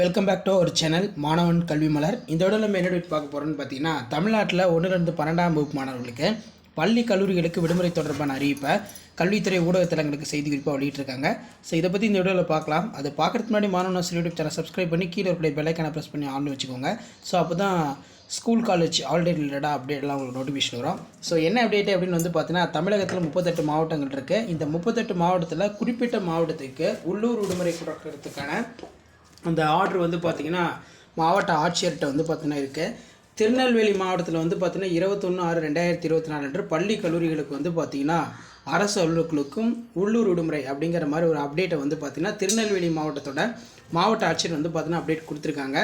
Welcome back to ஒரு channel மாணவன் கல்வி மலர் இந்த விட நம்ம என்ன பார்க்க போகிறோம்னு பார்த்தீங்கன்னா தமிழ்நாட்டில் ஒன்றிலிருந்து பன்னெண்டாம் வகுப்பு மாணவர்களுக்கு பள்ளி கல்லூரிகளுக்கு விடுமுறை தொடர்பான அறிவிப்பை கல்வித்துறை ஊடகத்தலங்களுக்கு செய்தி குறிப்பாக வெளியிட்டிருக்காங்க. ஸோ இதை பற்றி இந்த வீடியோவில் பார்க்கலாம். அது பார்க்குறதுக்கு முன்னாடி மாணவன் யூடியூப் சேனல் சப்ஸ்கிரைப் பண்ணி கீழே இருக்கிற பெல்லைக்கான ப்ரெஸ் பண்ணி ஆன் வச்சுக்கோங்க. ஸோ அப்போ தான் ஸ்கூல் காலேஜ் ஆல்ரெடி ரிலேட்டாக அப்டேட்லாம் உங்களுக்கு நோட்டிஃபிகேஷன் வரும். ஸோ என்ன அப்டேட் அப்படின்னு வந்து பார்த்தீங்கன்னா தமிழகத்தில் முப்பத்தெட்டு மாவட்டங்கள் இருக்குது இந்த முப்பத்தெட்டு மாவட்டத்தில் குறிப்பிட்ட மாவட்டத்துக்கு உள்ளூர் விடுமுறை கொடுக்கறதுக்கான அந்த ஆர்டர் வந்து பார்த்திங்கன்னா மாவட்ட ஆட்சியர்கிட்ட வந்து பார்த்திங்கன்னா இருக்குது திருநெல்வேலி மாவட்டத்தில் வந்து பார்த்திங்கன்னா இருபத்தொன்று ஆறு ரெண்டாயிரத்தி இருபத்தி நாலு அன்று பள்ளி கல்லூரிகளுக்கு வந்து பார்த்திங்கன்னா அரசு அலுவலர்களுக்கும் உள்ளூர் விடுமுறை அப்படிங்கிற மாதிரி ஒரு அப்டேட்டை வந்து பார்த்திங்கன்னா திருநெல்வேலி மாவட்டத்தோட மாவட்ட ஆட்சியர் வந்து பார்த்திங்கன்னா அப்டேட் கொடுத்துருக்காங்க.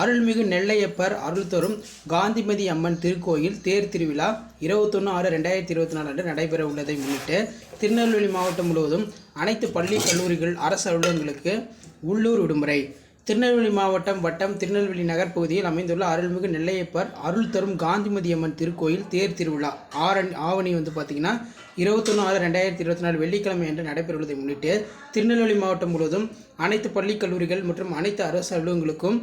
அருள்மிகு நெல்லையப்பர் அருள் தரும் காந்திமதி அம்மன் திருக்கோயில் தேர் திருவிழா இருபத்தொன்று ஆறு ரெண்டாயிரத்தி இருபத்தி நாலு அன்று நடைபெற உள்ளதை முன்னிட்டு திருநெல்வேலி மாவட்டம் முழுவதும் அனைத்து பள்ளி கல்லூரிகள் அரசு அலுவலகங்களுக்கு உள்ளூர் விடுமுறை. திருநெல்வேலி மாவட்டம் வட்டம் திருநெல்வேலி நகர் பகுதியில் அமைந்துள்ள அருள்மிகு நெல்லையப்பர் அருள் தரும் காந்திமதி அம்மன் திருக்கோயில் தேர் திருவிழா. ஆரணி ஆவணி வந்து பார்த்திங்கன்னா இருபத்தொன்று ஆறு ரெண்டாயிரத்தி இருபத்தி நாலு வெள்ளிக்கிழமை என்று நடைபெறுவதை முன்னிட்டு திருநெல்வேலி மாவட்டம் முழுவதும் அனைத்து பள்ளி கல்லூரிகள் மற்றும் அனைத்து அரசு அலுவலகங்களுக்கும்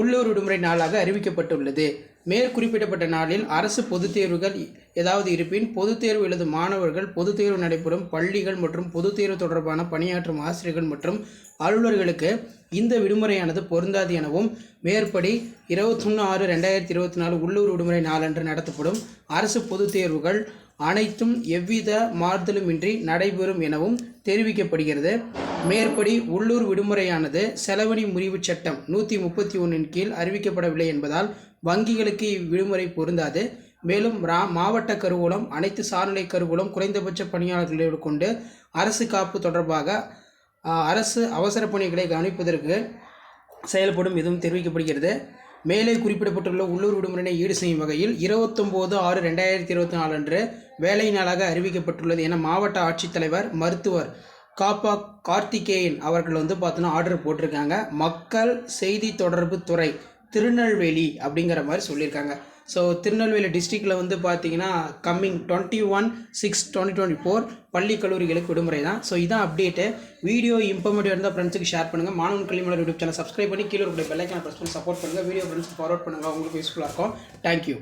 உள்ளூர் விடுமுறை நாளாக அறிவிக்கப்பட்டுள்ளது. மேற்குறிப்பிடப்பட்ட நாளில் அரசு பொதுத் தேர்வுகள் ஏதாவது இருப்பின் பொதுத் தேர்வு எழுதும் மாணவர்கள் பொதுத் தேர்வு நடைபெறும் பள்ளிகள் மற்றும் பொதுத் தேர்வு தொடர்பான பணியாற்றும் ஆசிரியர்கள் மற்றும் அலுவலர்களுக்கு இந்த விடுமுறையானது பொருந்தாது எனவும் மேற்படி இருபத்தொன்று ஆறு ரெண்டாயிரத்தி இருபத்தி நாலு உள்ளூர் விடுமுறை நாளன்று நடத்தப்படும். அரசு பொதுத் தேர்வுகள் அனைத்தும் எவ்வித மாறுதலுமின்றி நடைபெறும் எனவும் தெரிவிக்கப்படுகிறது. மேற்படி உள்ளூர் விடுமுறையானது செலவணி முறிவு சட்டம் நூற்றி முப்பத்தி ஒன்றின் கீழ் அறிவிக்கப்படவில்லை என்பதால் வங்கிகளுக்கு இவ்விடுமுறை பொருந்தாது. மேலும் ரா மாவட்ட கருவூலம் அனைத்து சார்நிலை கருவூலம் குறைந்தபட்ச பணியாளர்களை கொண்டு அரசு காப்பு தொடர்பாக அரசு அவசர பணிகளை கவனிப்பதற்கு செயல்படும் எதுவும் தெரிவிக்கப்படுகிறது. மேலே குறிப்பிடப்பட்டுள்ள உள்ளூர் விடுமுறையினை ஈடு செய்யும் வகையில் இருபத்தொம்போது ஆறு ரெண்டாயிரத்தி இருபத்தி நாலு அன்று வேலை நாளாக அறிவிக்கப்பட்டுள்ளது என மாவட்ட ஆட்சித்தலைவர் மருத்துவர் காப்பா கார்த்திகேயன் அவர்கள் வந்து பார்த்தோன்னா ஆர்டர் போட்டிருக்காங்க. மக்கள் செய்தி தொடர்பு துறை திருநெல்வேலி அப்படிங்கிற மாதிரி சொல்லியிருக்காங்க. ஸோ திருநெல்வேலி டிஸ்ட்ரிக்டில் வந்து பார்த்தீங்கன்னா coming twenty one six twenty twenty four பள்ளி கல்லூரிகளுக்கு விடுமுறை தான். ஸோ இதான் அப்டேட்டு வீடியோ இம்ப்ரூவ்மெண்ட் இருந்தால் ஃப்ரெண்ட்ஸுக்கு ஷேர் பண்ணுங்கள் மாணவன் கல்விமலர் யூடியூப் சேனல் சப்ஸ்கிரைப் பண்ணி கீழே இருக்கிற பெல்லைக்கான ப்ரெஸ் பண்ணி சப்போர்ட் பண்ணுங்கள் வீடியோ ஃப்ரெண்ட்ஸ் ஃபார்வர்ட் பண்ணுங்கள் உங்களுக்கு யூஸ்ஃபுல்லாக இருக்கும். தேங்க்யூ